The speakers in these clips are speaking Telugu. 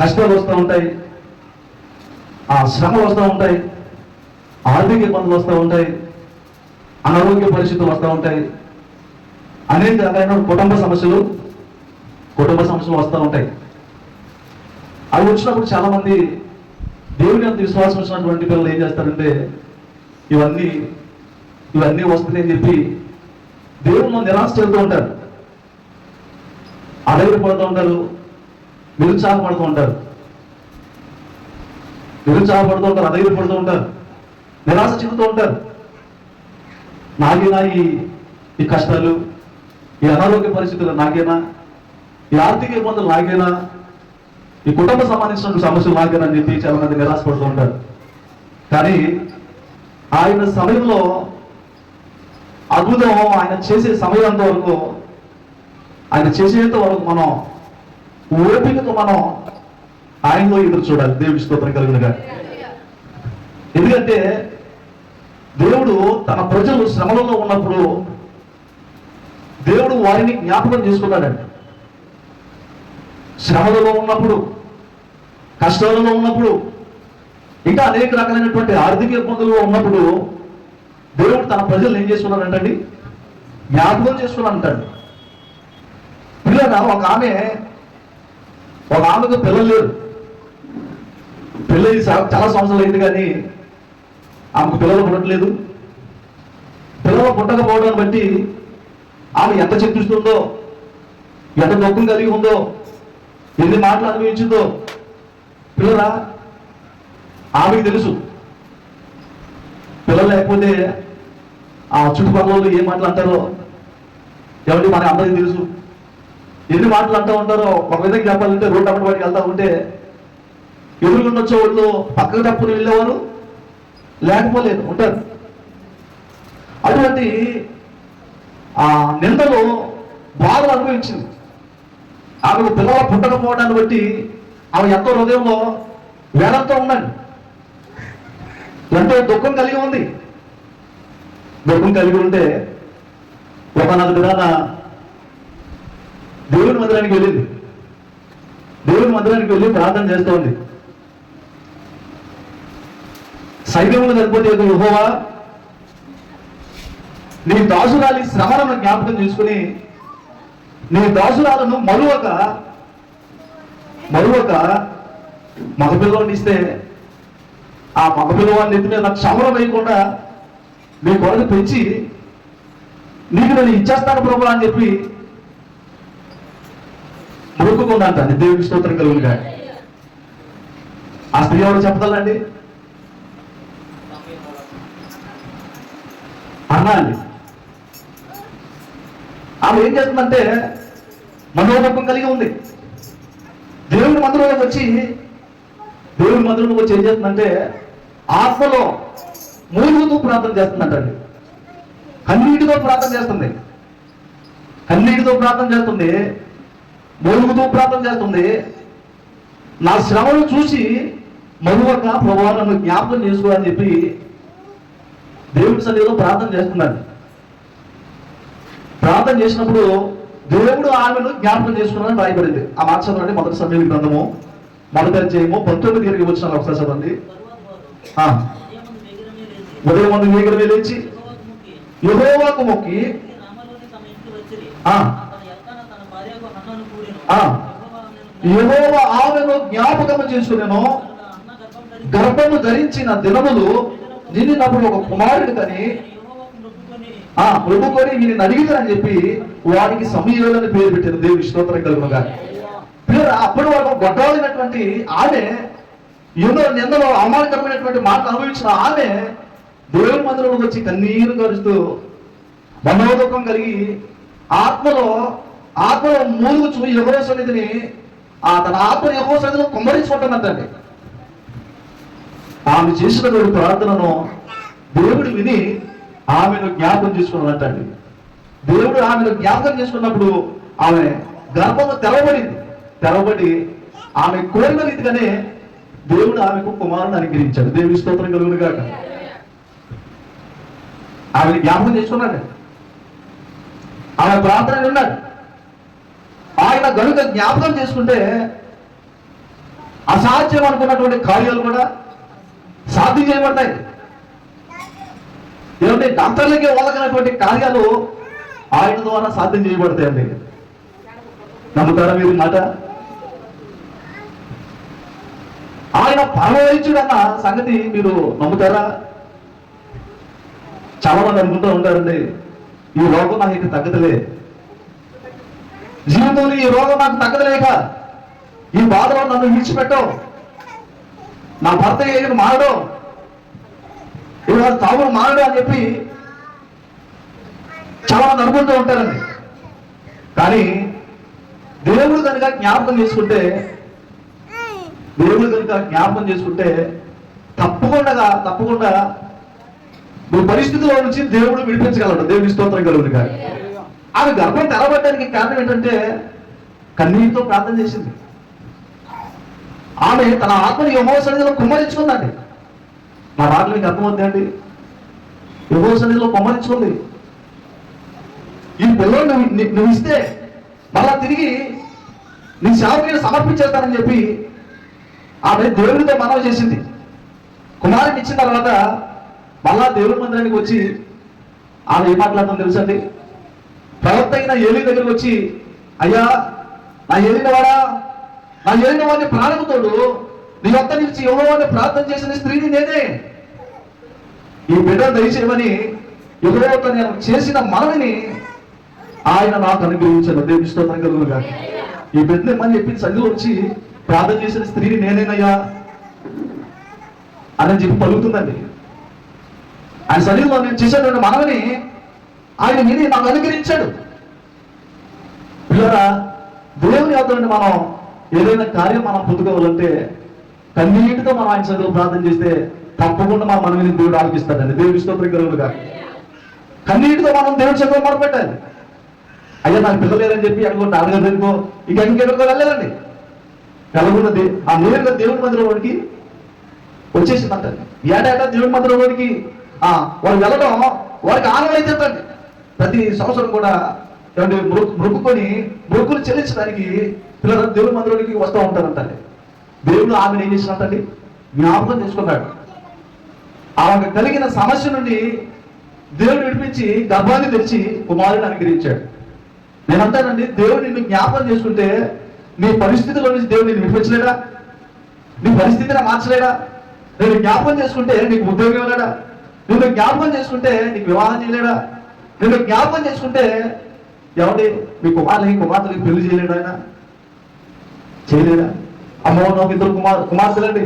కష్టాలు వస్తూ ఉంటాయి. ఆ శ్రమ వస్తూ ఉంటాయి. ఆర్థిక ఇబ్బందులు వస్తూ ఉంటాయి. అనారోగ్య పరిస్థితులు వస్తూ ఉంటాయి. అనేక రకాలైన కుటుంబ సమస్యలు కుటుంబ సమస్యలు వస్తూ ఉంటాయి. అవి వచ్చినప్పుడు చాలామంది దేవుని అంత విశ్వాసం వచ్చినటువంటి పిల్లలు ఏం చేస్తారంటే ఇవన్నీ ఇవన్నీ వస్తున్నాయని చెప్పి దేవుళ్ళు నిరాశ చెందుతూ ఉంటారు అడవిపడుతూ ఉంటారు. నిరుత్సాహపడుతూ ఉంటారు. నిరుత్సాహపడుతూ ఉంటారు అధైర్యపడుతూ ఉంటారు నిరాశ చెందుతూ ఉంటారు. నాకేనా ఈ ఈ కష్టాలు ఈ అనారోగ్య పరిస్థితులు నాకేనా ఈ ఆర్థిక ఇబ్బందులు నాకేనా ఈ కుటుంబ సంబంధించిన సమస్యలు నాకేనా అని చెప్పి చాలా మంది నిరాశపడుతూ ఉంటారు. కానీ ఆయన సమయంలో అద్భుతం ఆయన చేసే సమయంత వరకు ఆయన చేసేంత వరకు మనం ఓపికతో మనం ఆయనలో ఎదురు చూడాలి. దేవుడి స్తోత్రం కలుగునుగా ఎందుకంటే దేవుడు తన ప్రజలు శ్రమలలో ఉన్నప్పుడు దేవుడు వారిని జ్ఞాపకం చేసుకున్నాడండి శ్రమలలో ఉన్నప్పుడు కష్టాలలో ఉన్నప్పుడు ఇంకా అనేక రకాలైనటువంటి ఆర్థిక ఇబ్బందులు ఉన్నప్పుడు దేవుడు తన ప్రజలు ఏం చేసుకున్నాడంటండి జ్ఞాపకం చేసుకున్నాడంటాడు. పిల్లల ఒక ఆమె వాళ్ళ ఆమెకు పిల్లలు లేరు. పెళ్ళి చాలా సంవత్సరాలు అయింది కానీ ఆమెకు పిల్లలు పుట్టలేదు పిల్లలు పుట్టకపోవడాన్ని బట్టి ఆమె ఎంత చింతిస్తుందో ఎంత దుఃఖం కలిగి ఉందో ఎన్ని మాటలు అనుభవించిందో పిల్లరా ఆమెకు తెలుసు. పిల్లలు లేకపోతే ఆ చుట్టుపక్కల వాళ్ళు ఏ మాటలు అంటారో ఎవరికి మన అందరికీ తెలుసు. ఎన్ని మాటలు అంటూ ఉంటారో ఒక విధంగా చెప్పాలంటే రోడ్డు అమ్మటి వాడికి వెళ్తా ఉంటే ఎదురుగుండా వచ్చే వాళ్ళు పక్కకు తప్పుని వెళ్ళేవారు? లేకపోలేదు ఉంటారు. అటువంటి ఆ నిందలు బాధ అనుభవించింది. ఆమెకు పిల్లల పుట్టకపోవడాన్ని బట్టి ఆమె ఎంతో హృదయంలో వేదంతో ఉందండి. ఎంతో దుఃఖం కలిగి ఉంది. దుఃఖం కలిగి ఉంటే ఒకనొక విధాన దేవుని మందిరానికి వెళ్ళింది. దేవుని మందిరానికి వెళ్ళి ప్రార్థన చేస్తోంది సైన్యములు సరిపోతే యహోవా నీ దాసురాలి శ్రమలను జ్ఞాపకం చేసుకుని నీ దాసురాలను మరువక మరువక మగపిల్లవాడిని ఇస్తే ఆ మగపిల్లవాడిని ఎత్తి మీద క్షమరం వేయకుండా నీ కొరకు పెంచి నీకు నేను ఇచ్చేస్తాను ప్రభు అని చెప్పి మొక్కుకుందంట దేవుడి స్తోత్రం కానీ ఆ స్త్రీ ఎవరు చెప్పగలండి అన్నా అండి. ఆమె ఏం చేస్తుందంటే మనోరూపం కలిగి ఉంది. దేవుని మందిరంలోకి వచ్చి దేవుని మందిరంలోకి వచ్చి ఏం చేస్తుందంటే ఆత్మలో మూలుగుతూ ప్రార్థన చేస్తుందంటండి. కన్నీటితో ప్రార్థన చేస్తుంది. కన్నీటితో ప్రార్థన చేస్తుంది. మూలుగుతూ ప్రార్థన చేస్తుంది. నా శ్రమను చూసి మరువక ప్రభావ నన్ను జ్ఞాపకం చేసుకోవాలని చెప్పి దేవుడి సన్నిధిలో ప్రార్థన చేస్తున్నాడు ప్రార్థన చేసినప్పుడు దేవుడు ఆమెను జ్ఞాపకం చేసుకున్నాడని రాయబడింది. ఆ మాట చదవండి మొదటి సమయం గ్రంథము. మొదటి అధ్యాయము పంతొమ్మిది తిరిగి వచ్చిన ఒకసారి చదవండి. ఆ, ఉదయం ముందు వేగరమే లేచి యెహోవాకు మొక్కి ఆ, ఆమెను జ్ఞాపకం చేసుకునేను గర్భము ధరించిన దినములు నిన్నప్పుడు ఒక కుమారుడు కని ఆ ప్రభుకొని వీరిని అడిగితారని చెప్పి వాడికి సమయంలోని పేరు పెట్టారు దేవుడి స్తోత్రం కలుగునుగా పేరు అప్పటి వరకు గొడ్డవైనటువంటి ఆమె ఎన్నో నిందలో అవమానకరమైనటువంటి మాట అనుభవించిన ఆమె దేవుని మందిరంలోకి వచ్చి కన్నీరు గరుస్తూ మనోదుఖం కలిగి ఆత్మలో ఆత్మ మూలుగుచు యహో సన్నిధిని ఆ తన ఆత్మ యహో సన్నిధిని కుమ్మరించుకుంటున్నదండి. ఆమె చేసినటువంటి ప్రార్థనను దేవుడు విని ఆమెను జ్ఞాపకం చేసుకున్నదండి. దేవుడు ఆమెను జ్ఞాపకం చేసుకున్నప్పుడు ఆమె గర్భంలో తెరవబడింది. తెరవబడి ఆమె కోరిన రీతిగానే దేవుడు ఆమెకు కుమారుని అనుగ్రహించాడు. దేవుడి స్తోత్రం కలుగును కాక ఆమె జ్ఞాపకం చేసుకున్నాడు. ఆమె ప్రార్థన ఉన్నాడు. ఆయన గనుక జ్ఞాపకం చేసుకుంటే అసాధ్యం అనుకున్నటువంటి కార్యాలు కూడా సాధ్యం చేయబడతాయి. ఏమంటే డాక్టర్లకి వాళ్ళకనటువంటి కార్యాలు ఆయన ద్వారా సాధ్యం చేయబడతాయండి. నమ్ముతారా మీరు మాట? ఆయన పరమవైద్యుడు సంగతి మీరు నమ్ముతారా? చాలా మంది అనుకుంటూ ఉంటారండి ఈ రోగం నాకు ఇక తగ్గదులే. జీవితంలో ఈ రోగం నాకు తగ్గదలేక ఈ బాధలో నన్ను విడిచిపెట్టవు నా భర్త ఏమి మారడు. ఇవాళ తాగుడు మారడు అని చెప్పి చాలా మంది అనుకుంటూ ఉంటారండి. కానీ దేవుడు కనుక జ్ఞాపకం చేసుకుంటే దేవుడు కనుక జ్ఞాపకం చేసుకుంటే తప్పకుండా తప్పకుండా మీ పరిస్థితిలో నుంచి దేవుడు విడిపించగలడు. దేవుడి స్తోత్రం కలుగుతుంది కానీ ఆమె గర్భం తెరబడడానికి కారణం ఏంటంటే కన్నీటితో ప్రార్థన చేసింది. ఆమె తన ఆత్మని యమో సన్నిధిలో కుమ్మరించుకుందండి. నా మాటలు మీకు అర్థమవుతాయండి యమో సన్నిధిలో కుమ్మరించుకుంది. ఈ పిల్లలు నువ్వు నువ్వు ఇస్తే మళ్ళా తిరిగి నీ సేవకుని సమర్పించేస్తానని చెప్పి ఆమె దేవుడితో మనవి చేసింది. కుమారుని ఇచ్చిన తర్వాత మళ్ళా దేవుడి మందిరానికి వచ్చి ఆమె ఏ మాట్లాడుతుందో తెలుసండి ప్రవక్త అయిన ఏలి దగ్గరకు వచ్చి అయ్యా నా ఏలినవాడా నా ఏలిన వాడిని ప్రారంభతోడు నీ వద్ద నిలిచి ఎవరో ప్రార్థన చేసిన స్త్రీని నేనే. ఈ బిడ్డ దయచేయమని ఎవరోతో నేను చేసిన మనవిని ఆయన నాకు అనుగ్రహించాను దేవుని స్తోత్రం ఈ బిడ్డని మళ్ళీ చెప్పి చదువు వచ్చి ప్రార్థన చేసిన స్త్రీని నేనేనయ్యా? అని చెప్పి పలుకుతుందండి. ఆయన సన్నిధిలో నేను చేసేటువంటి మనవిని ఆయన విని నాకు అనుగ్రహించాడు. పిల్లరా దేవుని యొక్క మనం ఏదైనా కార్యం మనం పొందుకోవాలంటే కన్నీటితో మనం ఆయన సన్నిధిలో ప్రార్థన చేస్తే తప్పకుండా మన మనవిని దేవుడు ఆలకిస్తాడండి. దేవుడి స్తోత్రం కలుగునుగా కన్నీటితో మనం దేవుడి చదువు మొదలుపెట్టాలి అయ్యా నాకు పిల్లలేదని చెప్పి అనుకోండి అడగదు ఎందుకో ఇక ఇంకెక్కడికో వెళ్ళలేదండి వెళ్ళకున్నది ఆ నేరుగా దేవుడి మందిరంలోనికి వచ్చేసిందంట ఏటా దేవుడి మందిరంలోనికి ఆ వారు వెళ్ళడం వారికి ఆనందం అయితేంటండి ప్రతి సంవత్సరం కూడా ఏమంటే మృ- మృక్కుకొని మృక్కులు చెల్లించడానికి పిల్లలు దేవుడి మందిరానికి వస్తూ ఉంటారంటండి. దేవుడు ఆమెను ఏం చేసినట్టండి జ్ఞాపకం చేసుకున్నాడు. ఆమె కలిగిన సమస్య నుండి దేవుడు విడిపించి గర్భాన్ని తెరిచి కుమారుని అనుగ్రహించాడు. నేను అంటానండి దేవుడు నిన్ను జ్ఞాపకం చేసుకుంటే నీ పరిస్థితిలో నుంచి దేవుడు నిన్ను విడిపించలేడా? నీ పరిస్థితిని మార్చలేడా? నేను జ్ఞాపకం చేసుకుంటే నీకు ఉద్యోగం ఇవ్వలేడా? నిన్ను జ్ఞాపకం చేసుకుంటే నీకు వివాహం చేయలేడా? నేను జ్ఞాపకం చేసుకుంటే ఎవరి మీ కుమారులకి కుమార్తెలకి పెళ్ళి చేయలేడు ఆయన? చేయలేడా? అమ్మో నాకు ఇద్దరు కుమార్ కుమార్తెలండి.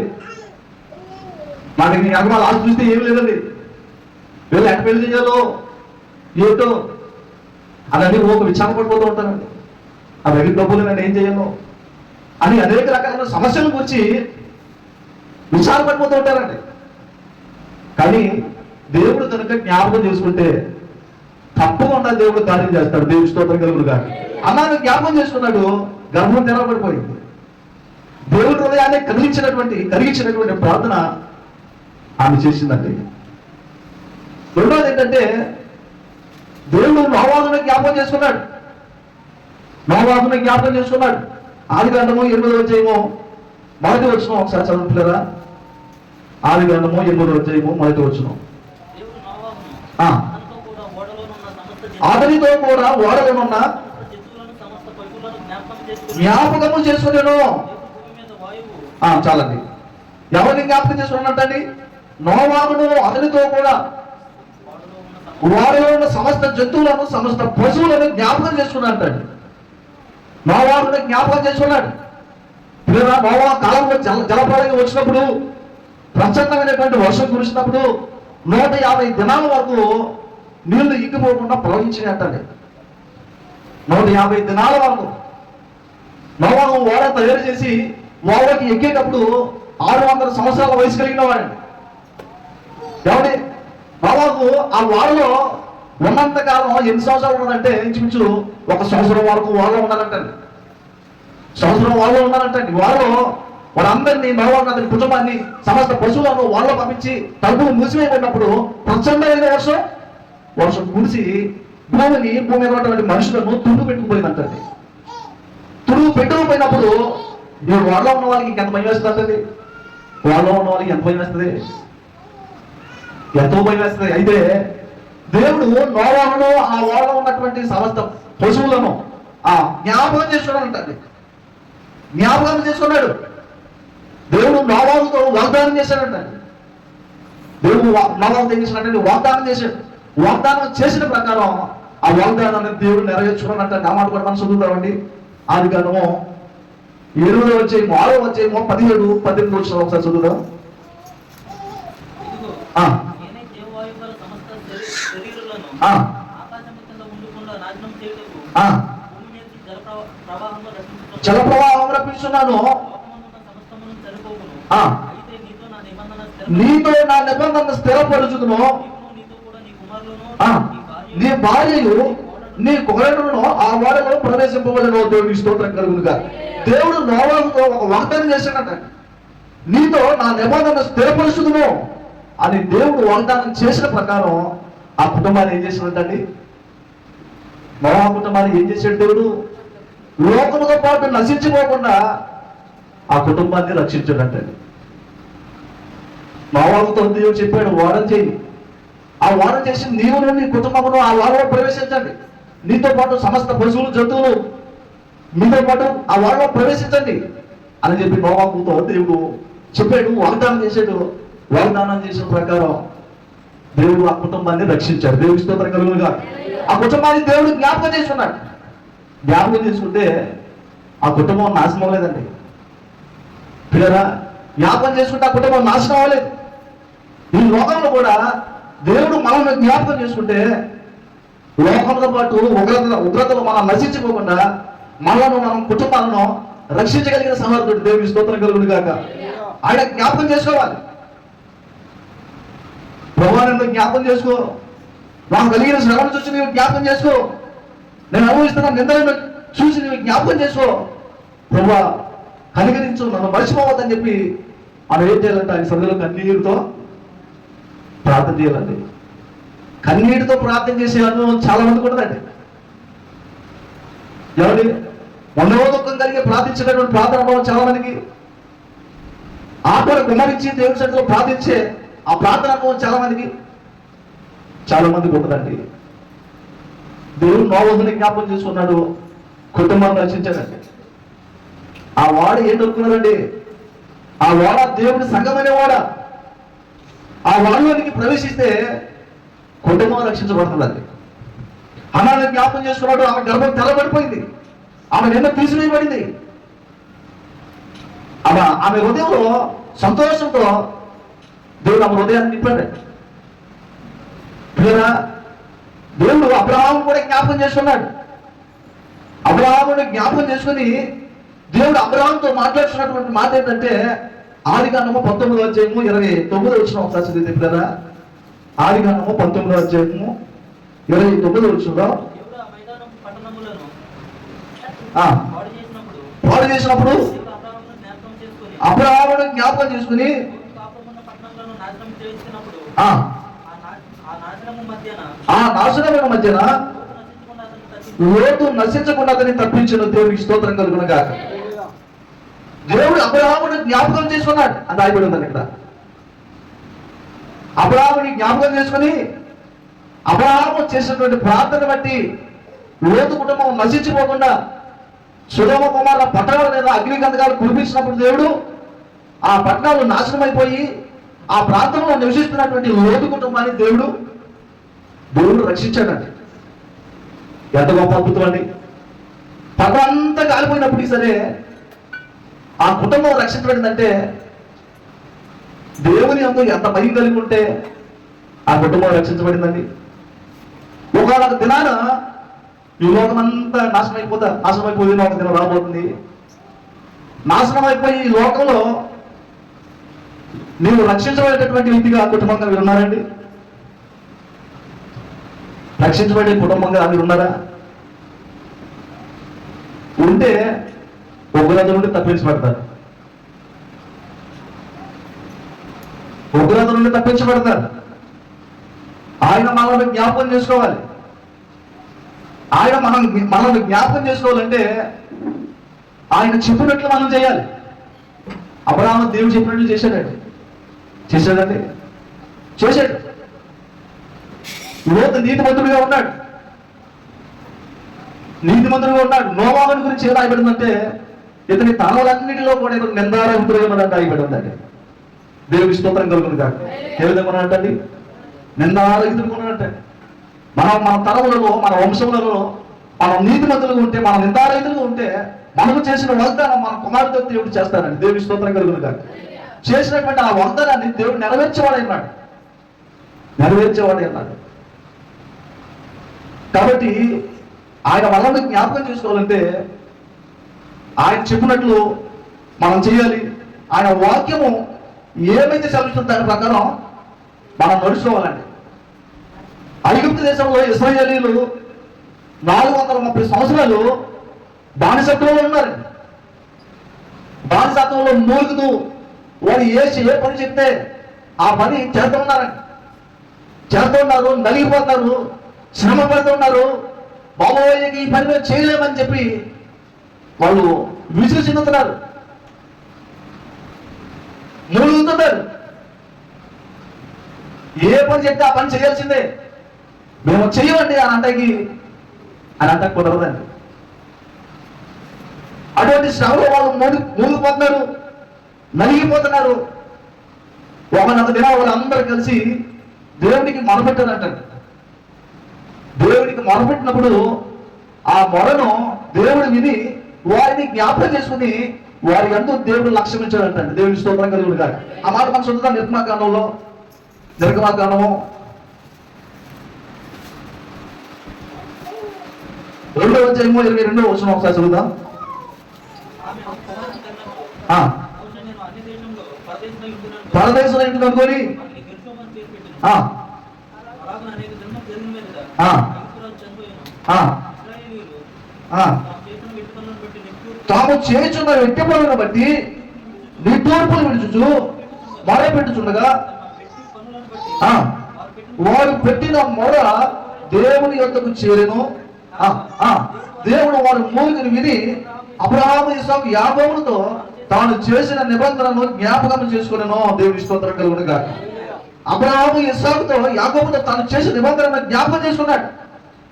మా దగ్గర అమ్మ లాస్ట్ చూస్తే ఏమి లేదండి. వీళ్ళు ఎక్కడ పెళ్ళి చేయాలో ఏంటో అలాంటి ఒక విచారం పడిపోతూ ఉంటానండి ఆ దగ్గర డబ్బులు నేను ఏం చేయను? అని అనేక రకాల సమస్యల గురించి విచార పడిపోతూ ఉంటారండి. కానీ దేవుడు కనుక జ్ఞాపకం చేసుకుంటే తప్పకుండా దేవుడు కార్యం చేస్తాడు. దేవుడి స్తోత్రం కలుగుడు గారు అన్నాను జ్ఞాపకం చేసుకున్నాడు. గర్భం తెరవబడిపోయింది. దేవుడి హృదయాన్ని కలిగించినటువంటి కలిగించినటువంటి ప్రార్థన ఆమె చేసిందండి. రెండోది ఏంటంటే దేవుడు నోవాహుని జ్ఞాపకం చేసుకున్నాడు. నోవాహుని జ్ఞాపకం చేసుకున్నాడు. ఆది గ్రంథము ఎనిమిదో అధ్యాయము మొదటి వచ్చిన ఒకసారి చదువుతున్నారా ఆది గ్రంథము ఎనిమిదో అధ్యాయము మొదటి వచ్చిన దేవుడు నోవాహును ఆ. తనతో కూడా ఓడలోనున్న సమస్త జంతువులను, అతనితో కూడా ఓడలోనున్న జ్ఞాపకం జ్ఞాపకము చేసుకునేను. ఆ, చాలండి. ఎవరిని జ్ఞాపకం చేసుకున్నట్టండి నోవామును అతనితో కూడా. ఓడలో ఉన్న సమస్త వారిలో ఉన్న సమస్త జంతువులను సమస్త పశువులను జ్ఞాపకం చేసుకున్నాడు నోవాహుని జ్ఞాపకం చేసుకున్నాడు. పిల్లరా నోవా కాలంలో జల జలపాలకి వచ్చినప్పుడు ప్రచండమైనటువంటి వర్షం కురిసినప్పుడు నూట యాభై దినాల వరకు నీళ్ళు ఇంకిపోకుండా ప్రవహించినట్టండి నూట యాభై దినాల వరకు నోవాహు ఓడ తయారు చేసి ఓడకి ఎక్కేటప్పుడు ఆరు వందల సంవత్సరాల వయసు కలిగిన వాడండి ఏమండి? నోవాకు ఆ వాడలో ఉన్నంత కాలం ఎన్ని సంవత్సరాలు ఉన్నారంటే ఇంచుమించు ఒక సంవత్సరం వరకు వాళ్ళు ఉన్నారంటండి సంవత్సరం వాళ్ళు ఉన్నారంటండి వాళ్ళు వాళ్ళందరినీ నోవాను అతని కుటుంబాన్ని సమస్త పశువులను వాళ్ళు పంపించి తలుపులు మూసివేయబడినప్పుడు ప్రచండమైన వర్షం? వర్షం కురిసి భూమిని భూమి మీద ఉన్నటువంటి మనుషులను తుండు పెట్టుకుపోయిందంటండి. తుడుగు పెట్టుకుపోయినప్పుడు దేవుడు వాళ్ళలో ఉన్న వాళ్ళకి ఎంత భయం వేస్తుంది వాళ్ళలో ఉన్న వాళ్ళకి ఎంత భయం వేస్తుంది? ఎంతో భయం వేస్తుంది. అయితే దేవుడు నోవాలను ఆ వాళ్ళలో ఉన్నటువంటి సమస్త పశువులను ఆ జ్ఞాపకం చేసుకున్నాడు అంటండి జ్ఞాపకం చేసుకున్నాడు. దేవుడు నోవాలతో వాగ్దానం చేశాడంట దేవుడు వా- నోవాలు ఏం వాగ్దానం చేశాడు. వాగ్దానం చేసిన ప్రకారం ఆ వాగ్దానాన్ని దేవుడు నెరవేర్చుకున్నాడంట నా మాట కూడా మనం చదువుతామండి. ఆది కాలము ఎనిమిదో వచ్చేమో ఆరో వచ్చేమో పదిహేడు పద్దెనిమిది వచ్చిన ఒకసారి చదువుదాం. జల ప్రవాహం. అయితే నీతో నా నిబంధన నీతో నా నిబంధన స్థిరపరుచుదును నీకును నీతో కూడా నీ కుమారులను ఆ, నీ నీ నీ కోడలను ఆ వాడలో ప్రవేశింపబడిన దేవుడికి స్తోత్రం కలుగునుగా. దేవుడు నోవాలతో ఒక వాగ్దానం చేశాడట. నీతో నా నిబంధన స్థిరపరుచుదును అని దేవుడు వాగ్దానం చేసిన ప్రకారం ఆ కుటుంబాన్ని ఏం చేసినట్టండి నోవా కుటుంబాన్ని ఏం చేశాడు దేవుడు? లోకముతో పాటు నశించిపోకుండా ఆ కుటుంబాన్ని రక్షించాడంటండి నోవాలతో దేవుడు చెప్పాడు వాడని చేయి. ఆ వారం చేసి నీవు నీ కుటుంబమును ఆ వారంలో ప్రవేశించండి. నీతో పాటు సమస్త పశువులు జంతువులు మీతో పాటు ఆ వారంలో ప్రవేశించండి. అని చెప్పి నోవాకుతో దేవుడు చెప్పాడు వాగ్దానం చేశాడు వాగ్దానం చేసిన ప్రకారం దేవుడు ఆ కుటుంబాన్ని రక్షించాడు. దేవుడి స్తోత్రం ఆ కుటుంబాన్ని దేవుడు జ్ఞాపకం చేస్తున్నాడు. జ్ఞాపకం చేసుకుంటే ఆ కుటుంబం నాశనం లేదండి పిల్లరా జ్ఞాపకం చేసుకుంటే ఆ కుటుంబం నాశనం అవ్వలేదు. ఈ లోకంలో కూడా దేవుడు మనల్ని జ్ఞాపకం చేసుకుంటే లోకంతో పాటు ఉగ్రత ఉగ్రతలు మనం నశించుకోకుండా మనలను మనం కుటుంబాలను రక్షించగలిగిన సమర్థుడు దేవుడి స్తోత్రం కలుగుడు కాక ఆయన జ్ఞాపకం చేసుకోవాలి. భగవాను జ్ఞాపకం చేసుకో. నాకు కలిగిన శ్రమను చూసి నీవు జ్ఞాపకం చేసుకో. నేను అనుభవిస్తున్న నిందలను చూసి నీవు జ్ఞాపకం చేసుకో. ప్రభా కనికరించు నన్ను మర్చిపోవద్దని చెప్పి మనం ఏం చేయాలంటే ఆయన సన్నిధిలో కన్నీరుతో ప్రార్థన చేయాలండి. కన్నీటితో ప్రార్థన చేసే అనుభవం చాలా మంది ఉండదండి ఎవరి మనోదుఖం కలిగి ప్రార్థించేటటువంటి ప్రార్థన అనుభవం చాలా మందికి. ఆత్మను కుమరించి దేవుడి సన్నిధిలో ప్రార్థించే ఆ ప్రార్థన అనుభవం చాలా మందికి చాలా మందికి ఉండదండి దేవుడు నోవద్దుని జ్ఞాపకం చేసుకున్నాడు. కుటుంబాన్ని రచించాడండి ఆ వాడు ఏం నొక్కున్నాడండి? ఆ వాడ దేవుడి సంఘం అనేవాడ? ఆ వాడిలోనికి ప్రవేశిస్తే కుటుంబం రక్షించబడుతుందండి అన్నాన్ని జ్ఞాపకం చేసుకున్నాడు ఆమె గర్భం తెల్లబడిపోయింది. ఆమె నిన్న తీసివేయబడింది. ఆమె ఆమె హృదయంలో సంతోషంతో దేవుడు ఆమె హృదయాన్ని నింపాడు. దేవుడు అబ్రహాము కూడా జ్ఞాపకం చేసుకున్నాడు. అబ్రహాముని జ్ఞాపకం చేసుకుని దేవుడు అబ్రహాంతో మాట్లాడుతున్నటువంటి మాట ఏంటంటే ఆది కాండము పంతొమ్మిదో అధ్యాయము ఇరవై తొమ్మిదో వచ్చిన ఒకసారి చదివితే పిల్లరా? ఆది కాండము పంతొమ్మిదో అధ్యాయము ఇరవై తొమ్మిదో ఆ, పాడు చేసినప్పుడు అబ్రాహామును జ్ఞాపకం చేసుకొని ఆ. నాశనమైన మధ్యన లోతు నశించకుండా అతని తప్పించిన దేవుడికి స్తోత్రం కలుగునగా దేవుడు అబ్రహాముని జ్ఞాపకం చేసుకున్నాడు. అని రాయబడి ఉందండి ఇక్కడ. అబ్రహాముని జ్ఞాపకం చేసుకుని అబ్రహాము చేసినటువంటి ప్రార్థన బట్టి లోతు కుటుంబం నశించిపోకుండా సుధమ కుమార పట్టణాల మీద అగ్నిగంధకాలు కురిపించినప్పుడు దేవుడు ఆ పట్టణాలు నాశనం అయిపోయి ఆ ప్రాంతంలో నివసిస్తున్నటువంటి లోతు కుటుంబాన్ని దేవుడు దేవుడు రక్షించాడండి. ఎంత గొప్ప అద్భుతం అండి. పట్టణం అంతా కాలిపోయినప్పటికీ సరే ఆ కుటుంబం రక్షించబడిందంటే దేవుని అందు ఎంత భయం కలిగి ఉంటే ఆ కుటుంబం రక్షించబడిందండి. ఒకవేళ ఒక దినాన ఈ లోకం అంతా నాశనం అయిపోతా నాశనం అయిపోయింది ఒక దినం రాబోతుంది. నాశనం అయిపోయి ఈ లోకంలో నీవు రక్షించబడేటటువంటి వ్యక్తిగా కుటుంబంగా మీరు ఉన్నారండి? రక్షించబడే కుటుంబంగా మీరు ఉన్నారా? ఉంటే ఉగ్రత నుండి తప్పించబడతారు. ఉగ్రత నుండి తప్పించబడతారు. ఆయన మనల్ని జ్ఞాపకం చేసుకోవాలి. ఆయన మనం మనల్ని జ్ఞాపకం చేసుకోవాలంటే ఆయన చెప్పినట్లు మనం చేయాలి. అబ్రాహ్మ దేవుడు చెప్పినట్లు చేశాడండి. చేశాడండి. చేశాడు. లోతు నీతిమంతుడిగా ఉన్నాడు. నీతిమంతుడిగా ఉన్నాడు. నోవాహుని గురించి ఏం రాయబడిందంటే ఇతని తనలన్నిటిలో కూడా ఇతను నిందారహితుడిగా ఉన్నాడంటే రాయబడిందండి. దేవుడి స్తోత్రం కలుగును కాదు ఏ విధంగా ఉన్నాడంటండి నిందారహితుడిగా ఉన్నాడంటే మనం మన తరములలో మన వంశములలో మనం నీతిమంతులుగా ఉంటే మన నిందారహితులుగా ఉంటే మనకు చేసిన వాగ్దానం మన కుమారుతో దేవుడు చేస్తాడండి. దేవుడి స్తోత్రం కలుగును కాదు చేసినటువంటి ఆ వాగ్దానాన్ని దేవుడు నెరవేర్చేవాడు అన్నాడు. నెరవేర్చేవాడు అన్నాడు. కాబట్టి ఆయన వల్ల జ్ఞాపకం చేసుకోవాలంటే ఆయన చెప్పినట్లు మనం చేయాలి. ఆయన వాక్యము ఏమైతే చదువుతుందో దాని ప్రకారం మనం నడుచుకోవాలండి. ఐగుప్తు దేశంలో ఇస్రాయేలీలు నాలుగు వందల ముప్పై సంవత్సరాలు బానిసత్వంలో ఉన్నారండి బానిసత్వంలో మూలుగుతూ వాడు ఏ ఏ పని చెప్తే ఆ పని చేస్తున్నారండి చేస్తున్నారు నలిగిపోతున్నారు శ్రమ పడుతున్నారు బాబోయ్యకి ఈ పని చేయలేమని చెప్పి వాళ్ళు విసుగు చెందుతున్నారు మూలుగుతున్నారు ఏ పని చెప్తే ఆ పని చేయాల్సిందే. మేము చెయ్యమండి ఆ అంటకి అని అంట కుదరదండి. అటువంటి శ్రమలో వాళ్ళు మూడు మూలిగిపోతున్నారు నలిగిపోతున్నారు. ఒకనంత దిన వాళ్ళందరూ కలిసి దేవునికి మొరపెట్టారంటారు దేవునికి మొరపెట్టినప్పుడు ఆ మొరను దేవుడు విని వారిని జ్ఞాపకం చేసుకుని వారి ఎంతో దేవుడు లక్ష్యం ఇచ్చాడంటండి. దేవుడి స్తోత్రం కలుగుడు కాదు ఆ మాట మనసు ఉంటుందా? నిర్మాకాండంలో నిర్గమాకాండము? రెండో వచ్చేమో ఇరవై రెండో వచ్చిన ఒకసారి చదువుదాం. పరదేశం కుమారుని కన్నప్పుడు, ఆ, ఆ, తాము చేయుచున్న వ్యక్తి పనులను బట్టి నిట్టూర్పులు విడుచుచు మొర పెట్టుచుండగా ఆ, వారు పెట్టిన మొర దేవుని యొక్కకు చేరెను. ఆ, ఆ, దేవుడు వారు మూలికను విని అబ్రహాము ఇసాకు యాగములతో తాను చేసిన నిబంధనను జ్ఞాపకం చేసుకునేను. దేవుని స్తోత్రం కలుగునుగా అబ్రహాము ఇసాకుతో యాగముతో తాను చేసిన నిబంధనను జ్ఞాపకం చేసుకున్నాడు.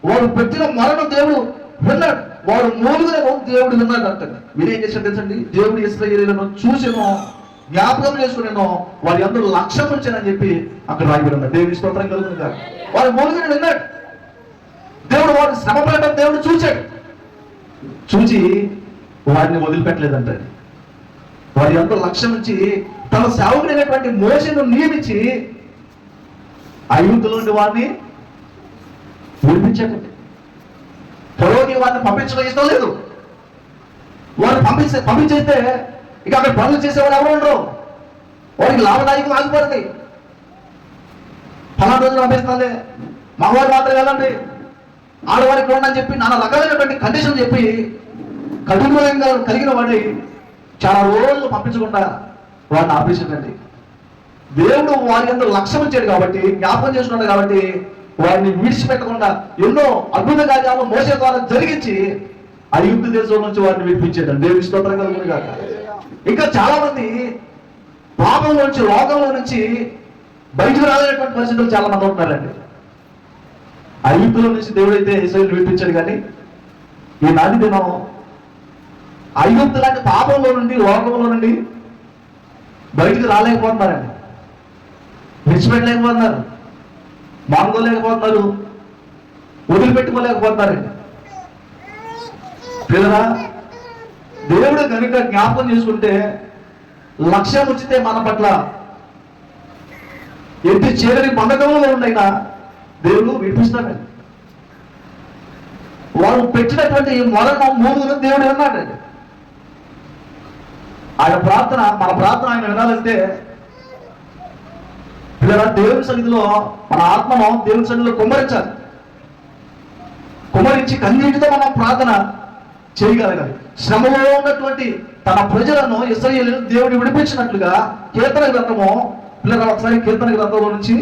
వారు పెట్టిన మరణ దేవుడు విన్నాడు వాడు మూలుగులను దేవుడు విన్నాడు అంటాడు మీరేం చేశాడు తెలుసండి? దేవుడు ఇస్రాయేలీలను చూసేమో జ్ఞాపకం చేసుకునేను వారి అందరూ లక్ష్యం వచ్చానని చెప్పి అక్కడ రాయబడి దేవుడి స్తోత్రం కలుగుతుంది వాడు మూలుగుని విన్నాడు. దేవుడు వాడు శ్రమ పడటం దేవుడు చూశాడు చూచి వారిని వదిలిపెట్టలేదంట వారి ఎంతో లక్ష్యం నుంచి తన సేవకుడైనటువంటి మోసను నియమించి ఐగుప్తుల నుండి వారిని విడిపించకండి పొలోకి వారిని పంపించడం ఇష్టం లేదు. వారిని పంపించే పంపించేస్తే ఇక అక్కడ పనులు చేసేవారు ఎవరు ఉండరు. వారికి లాభదాయకం ఆగిపోతుంది. ఫలానా రోజులు పంపిస్తాలే మగవారు మాత్రం వెళ్ళండి. ఆడవారికి చూడండి అని చెప్పి నానా రకాలైనటువంటి కండిషన్ చెప్పి కఠినంగా కలిగిన వాడిని చాలా రోజులు పంపించకుండా వాడిని ఆపేసిందండి దేవుడు వారి అందరూ లక్ష్యం ఇచ్చాడు కాబట్టి జ్ఞాపకం చేసుకున్నాడు కాబట్టి వారిని విడిచిపెట్టకుండా ఎన్నో అద్భుత కార్యాలు మోసే ద్వారా జరిగించి ఆ యుద్ధ దేశం నుంచి వారిని విడిపించాడు. దేవుని స్తోత్రం కలుగును కాక ఇంకా చాలా మంది పాపం నుంచి లోకంలో నుంచి బయటకు రాలేనటువంటి పరిస్థితులు చాలా మంది ఉంటున్నారండి ఐగుప్తుల నుంచి దేవుడైతే ఇస్రాయల్ విడిపించాడు కానీ ఈనాటి దినం ఐగుప్తు లాంటి పాపంలో నుండి లోకంలో నుండి బయటికి రాలేకపోతున్నారండి. విడిచిపెట్టలేకపోతున్నారు. మానుకోలేకపోతున్నారు. వదిలిపెట్టుకోలేకపోతున్నారండి పిల్లరా దేవుడు కనుక జ్ఞాపకం చేసుకుంటే లక్ష్యం వచ్చితే మన పట్ల ఎట్టి చీరని బంధకంలో ఉండైనా దేవుడు విడిపిస్తాడండి వారు పెట్టినటువంటి ఈ మొదట మూడు దేవుడు విన్నాడండి. ఆయన ప్రార్థన మన ప్రార్థన ఆయన వినాలంటే పిల్లల దేవుని సన్నిధిలో మన ఆత్మను దేవుని సన్నిధిలో కుమ్మరించాలి. కుమ్మరించి కన్నీటితో మనం ప్రార్థన చేయగలగాలి. శ్రమలో ఉన్నటువంటి తన ప్రజలను ఇస్రాయేలు దేవుడు విడిపించినట్లుగా కీర్తన గ్రంథము పిల్లల ఒకసారి కీర్తన గ్రంథంలో నుంచి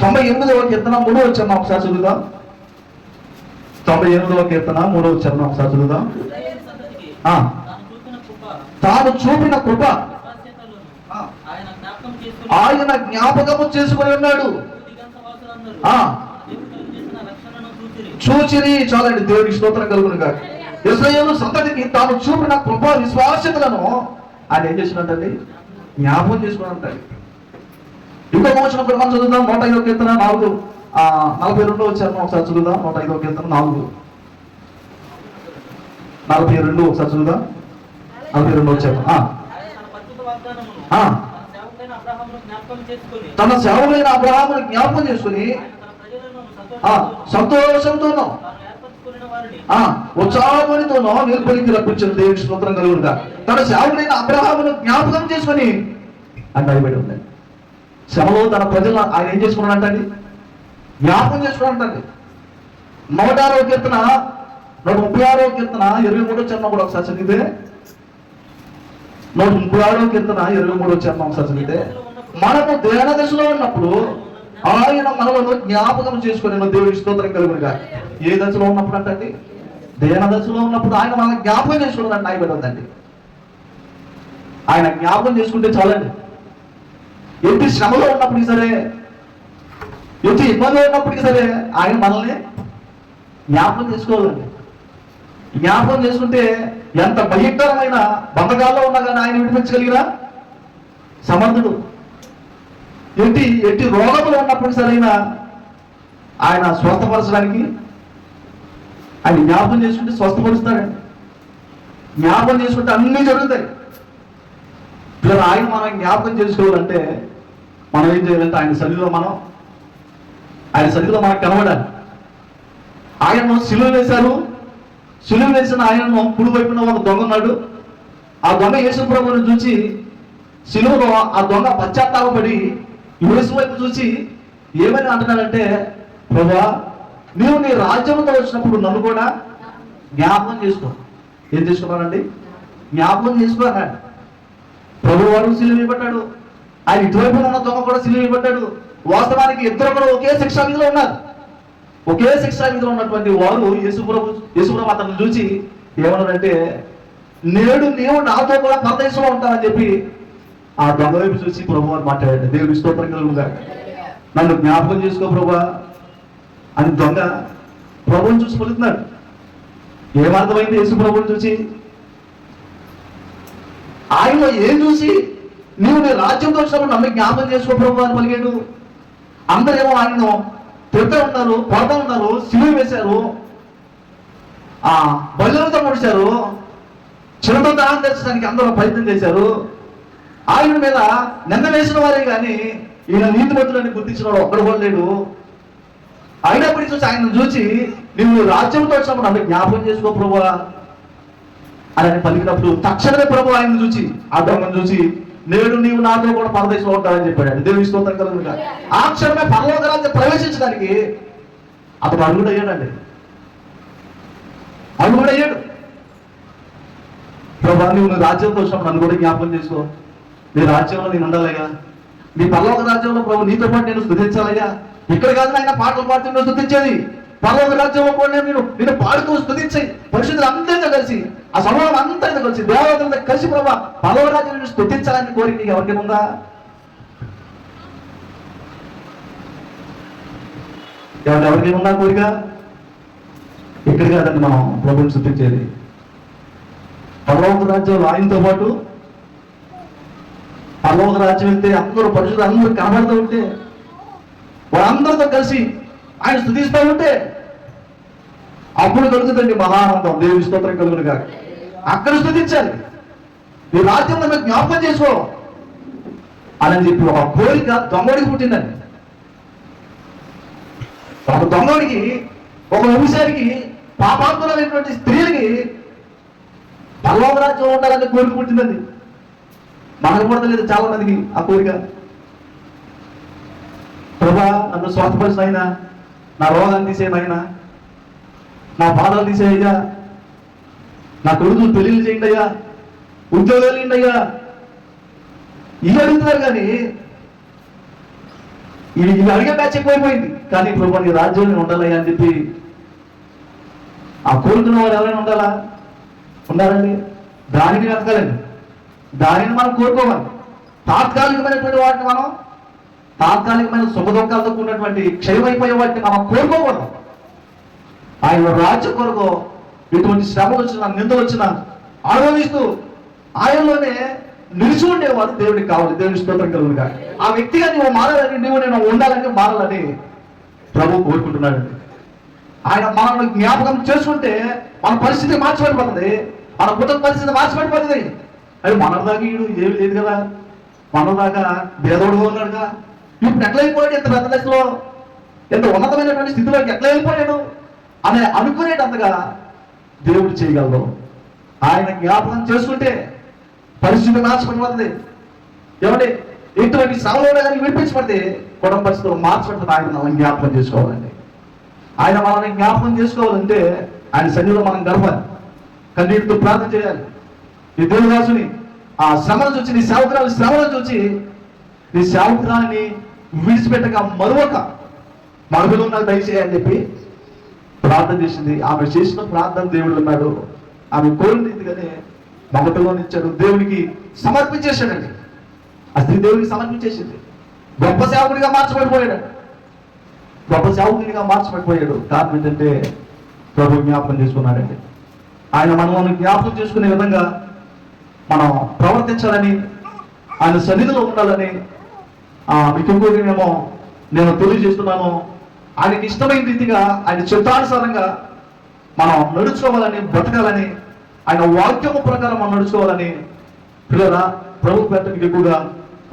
తొంభై ఎనిమిదవ కీర్తన మూడవ చరణం ఒకసారి చదువుదాం. తొంభై ఎనిమిదవ కీర్తన మూడవ చరణం ఒకసారి చదువుదాం. ఆ, తాను చూపిన కృప తాను చూపిన కృప విశ్వాస్యతలను ఆ, ఆయన జ్ఞాపకం చేసుకుని ఆయన జ్ఞాపకము చేసుకుని ఉన్నాడు. చూచిరి చాలండి దేవుడికి స్తోత్రం కలుగును గాక. ఇస్రాయేలు సంతతికి తాను చూపిన కృప విశ్వాసతలను ఆయన ఏం చేసినట్టండి జ్ఞాపకం చేసుకుని ఇంకొక వచ్చిన కూడా మనం చదువుదాం నూట ఐదో కీర్తన నాలుగు. నలభై రెండో వచ్చారు ఒకసారి చదువుదాం నూట ఐదో కీర్తన నాలుగు. నలభై రెండు ఒకసారి చదువుదాం. నలభై రెండు వచ్చారు తన సేవకుడైన అబ్రహామును జ్ఞాపకం చేసుకుని సంతోషంతోనూ తాను ఏర్పరచుకున్న వారిని ఆ ఉత్సాహమునితోనో నిరుపలికి రప్పించిన దేవుని స్తోత్రం కలుగునుగా. తన సేవకుడైన అబ్రహామును జ్ఞాపకం చేసుకుని అని రాయబడి ఉంది శ్రమలో తన ప్రజలను ఆయన ఏం చేసుకున్నాడంటండి? జ్ఞాపకం చేసుకున్నాడంటండి. నూట ఆరో కీర్తన నూట ముప్పై ఆరో కీర్తన ఇరవై మూడో చరణం కూడా ఒకసారి చదివితే నూట ముప్పై ఆరో కీర్తన ఇరవై మూడో చరణం చదివితే మనము దేన దశలో ఉన్నప్పుడు ఆయన మనలను జ్ఞాపకం చేసుకుని దేవుడి స్తోత్రం కలుగునిగా. ఏ దశలో ఉన్నప్పుడు అంటండి? దేన దశలో ఉన్నప్పుడు ఆయన మనల్ని జ్ఞాపకం చేసుకున్నాడు ఆయన ఉందండి ఆయన జ్ఞాపకం చేసుకుంటే చాలండి. ఎట్టి శ్రమలో ఉన్నప్పటికీ సరే ఎట్టి ఇబ్బందిలో ఉన్నప్పటికీ సరే ఆయన మనల్ని జ్ఞాపకం చేసుకోవాలండి. జ్ఞాపకం చేసుకుంటే ఎంత భయంకరమైన బంధకాల్లో ఉన్నా కానీ ఆయన విడిపించగలిగినా? సమర్థుడు. ఎట్టి ఎట్టి రోగములు ఉన్నప్పుడు సరైన ఆయన స్వస్థపరచడానికి ఆయన జ్ఞాపకం చేసుకుంటే స్వస్థపరుస్తాడండి. జ్ఞాపకం చేసుకుంటే అన్నీ జరుగుతాయి. పిల్లలు ఆయన మనం జ్ఞాపకం చేసుకోవాలంటే మనం ఏం చేయాలంటే ఆయన సన్నిధిలో మనం ఆయన సన్నిధిలో మనకు కనబడాలి. ఆయనను సిలువ వేశారు. సులువు వేసిన ఆయనను కుడి వైపున ఒక దొంగ ఉన్నాడు. ఆ దొంగ యేసుప్రభుని చూసి సిలువలో ఆ దొంగ పశ్చాత్తాపడి యేసు వైపు చూసి ఏమని అంటున్నాడంటే ప్రభా నీవు నీ రాజ్యంతో వచ్చినప్పుడు నన్ను కూడా జ్ఞాపకం చేసుకో. ఏం చేసుకున్నానండి జ్ఞాపకం చేసుకో ప్రభు వారు సిలువ ఇవ్వబడ్డాడు. ఆయన ఇటువైపు ఉన్న దొంగ కూడా సిలువ ఇవ్వబడ్డాడు. వాస్తవానికి ఇద్దరు కూడా ఒకే శిక్షా విధిలో ఉన్నారు. ఒకే శిక్షా ఉన్నటువంటి వారు యేసుప్రభు యేసుప్రభు అతను చూసి ఏమన్నాడంటే నేడు నీవు నాతో కూడా పరదేశంలో ఉంటానని చెప్పి ఆ దొంగ వైపు చూసి ప్రభు అని మాట్లాడాడు. దేవుడు స్తోత్రం నన్ను జ్ఞాపకం చేసుకో ప్రభా. అని దొంగ ప్రభుని చూసి పలుకుతున్నాడు. ఏమర్థమైంది యేసు ప్రభుని చూసి? ఆయనలో ఏం చూసి? నీవు నీ రాజ్యంతో వచ్చినప్పుడు నన్ను జ్ఞాపకం చేసుకో ప్రభు అని పలిగాడు అందరేమో ఆయనను పెద్ద ఉన్నారు కొడతా ఉన్నారు సిలువ వేశారు. ఆ బలులతో పొడిచారు చిన్నతో దాహం తెచ్చడానికి అందరూ ప్రయత్నం చేశారు. ఆయన మీద నిన్న వేసిన వారే కానీ ఈయన నీతిమంతులని గుర్తించిన వాడు ఒక్కడు కూడా లేడు. అయినప్పటికీ చూసి ఆయన చూసి నువ్వు రాజ్యంతో వచ్చినప్పుడు నన్ను జ్ఞాపకం చేసుకో ప్రభువా అని పలికినప్పుడు తక్షణమే ప్రభు ఆయన చూసి ఆ దొంగను చూసి నేడు నీవు నాతో కూడా పరదేశంలో ఉంటావని చెప్పాడు దేవుని స్తోత్రం కలుగునుగా ఆ క్షణమే పరలోకరాజ్యం ప్రవేశించడానికి అతడు అల్లుడయ్యాడండి అల్లుడయ్యాడు ప్రభా నువ్వు నీ రాజ్యంతో వచ్చినప్పుడు నన్ను కూడా జ్ఞాపకం చేసుకో. నీ రాజ్యంలో నేను ఉండాలయ్యా నీ పర్లోక రాజ్యంలో ప్రభు నీతో పాటు నేను స్థుతించాలయ్యా. ఇక్కడ కాదు ఆయన పాటలు పాడుతూ స్థుతించేది. పర్లోక రాజ్యంలో కూడా నేను నేను పాడుతూ స్థుతించి పరిశుద్ధులు అందరితో కలిసి ఆ సమూహం ఇంత కలిసి దేవతలతో కలిసి ప్రభా పదవరాజులను స్థుతించాలని కోరిక నీకు ఎవరికైనా ఉందా ఎవరి ఎవరికైనా ఉందా కోరిక? ఇక్కడ కాదండి మనం ప్రభుని స్థుతించేది. పరలోక రాజ్యం ఆయనతో పాటు పరలోక రాజ్యం వెళ్తే అందరూ పరిశుద్ధులు అందరూ కనబడుతూ ఉంటే వాళ్ళందరితో కలిసి ఆయన స్థుతిస్తూ ఉంటే అప్పుడు దొరుకుతుంది మహానందం. దేవుని స్తోత్రం కలుగును కాక అక్కడ స్థుతించాలి. మీ రాజ్యం మీకు జ్ఞాపకం చేసుకో. అని చెప్పి ఒక కోరిక దొంగడికి పుట్టిందండి. ఒక దొంగడికి ఒక ఊసారికి పాపాత్మలైనటువంటి స్త్రీలకి పరలోక రాజ్యం ఉండాలని కోరిక పుట్టిందండి. మనకు పుడతలేదు చాలా మందికి ఆ కోరిక. ప్రభా నన్ను స్వార్థపరిచిన అయినా నా రోగాన్ని తీసేమైనా నా బాధలు తీసేయ్యా. నా కొడుకులు పెళ్ళిళ్ళు చేయండి అయ్యా ఉద్యోగాలు ఇవ్వండి అయ్యా ఇవి అడుగుతున్నారు కానీ ఇవి ఇవి అడిగే బ్యాచ్ ఎక్కువైపోయింది. కానీ ఇప్పుడు మన రాజ్యంలో ఉండాలయ్యా అని చెప్పి ఆ కోరుకున్న వారు ఎవరైనా ఉండాలా? ఉండాలండి. దానిని వెతకాలండి దానిని మనం కోరుకోవాలి. తాత్కాలికమైనటువంటి వాటిని మనం తాత్కాలికమైన సుఖదుఖాలతో కూడినటువంటి క్షయమైపోయే వాటిని మనం కోరుకోకూడదు. ఆయన రాజ్య కొరకు ఎటువంటి శ్రమ వచ్చిన నింద వచ్చిన అనుభవిస్తూ ఆయనలోనే నిలిచి ఉండేవాడు దేవుడికి కావాలి దేవుని స్తోత్రం కలుగుగా ఆ వ్యక్తిగా నువ్వు మారాలని నువ్వు నేను ఉండాలని మారాలని ప్రభు కోరుకుంటున్నాడు. ఆయన మనల్ని జ్ఞాపకం చేసుకుంటే మన పరిస్థితి మార్చిపడిపోతుంది మన కుటుంబ పరిస్థితి మార్చిపడిపోతుంది అది మన దాకా ఈడు ఏమి లేదు కదా. మన దాకా భేదోడుగా ఉన్నాడుగా. ఇప్పుడు ఎట్లా అయిపోయాడు ఇంత పెద్ద దశలో ఎంత ఉన్నతమైనటువంటి స్థితిలోకి ఎట్లా వెళ్ళిపోయాడు అని అనుకునేటంతగా దేవుడు చేయగలరు ఆయన జ్ఞాపకం చేసుకుంటే పరిస్థితి మార్చిపడిపోతుంది ఏమంటే ఎటువంటి శ్రమలో కానీ విడిపించబడితే కుటుంబ పరిస్థితులు మార్చబడుతుంది ఆయన మనం జ్ఞాపకం చేసుకోవాలండి. ఆయన మనల్ని జ్ఞాపకం చేసుకోవాలంటే ఆయన సన్నిధిలో మనం గడపాలి. కన్నీటితో ప్రార్థన చేయాలి. ఈ దేవుదాసుని ఆ శ్రమను చూసి నీ సేవకురాలు శ్రమను చూసి నీ సేవకురాలని విడిచిపెట్టక మరొక మరుగులు నాకు దయచేయని చెప్పి ప్రార్థన చేసింది. ఆమె చేసిన ప్రార్థన దేవుడు ఉన్నాడు ఆమె కోరిన రీతిగానే మగపిల్లని ఇచ్చాడు. దేవునికి సమర్పించేశాడండి. ఆ స్త్రీ దేవునికి సమర్పించేసింది. గొప్ప సేవకుడిగా మార్చబడిపోయాడు. గొప్ప సేవకుడిగా మార్చబడిపోయాడు. కారణం ఏంటంటే ప్రభు జ్ఞాపకం చేసుకున్నాడండి. ఆయన మనం జ్ఞాపకం చేసుకునే విధంగా మనం ప్రవర్తించాలని ఆయన సన్నిధిలో ఉండాలని ఆ, మీకు ఇంకోటి మేము నేను తెలియజేస్తున్నాను. ఆయనకి ఇష్టమైన రీతిగా ఆయన చిత్తానుసారంగా మనం నడుచుకోవాలని బ్రతకాలని ఆయన వాక్యము ప్రకారం మనం నడుచుకోవాలని పిల్లరా ప్రభు పెట్టడానికి ఎక్కువగా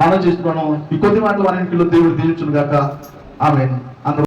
మనం చేస్తున్నాను. ఈ కొద్ది మాటలు మన ఇంటిలో దేవుడు దీవించును గాక ఆమె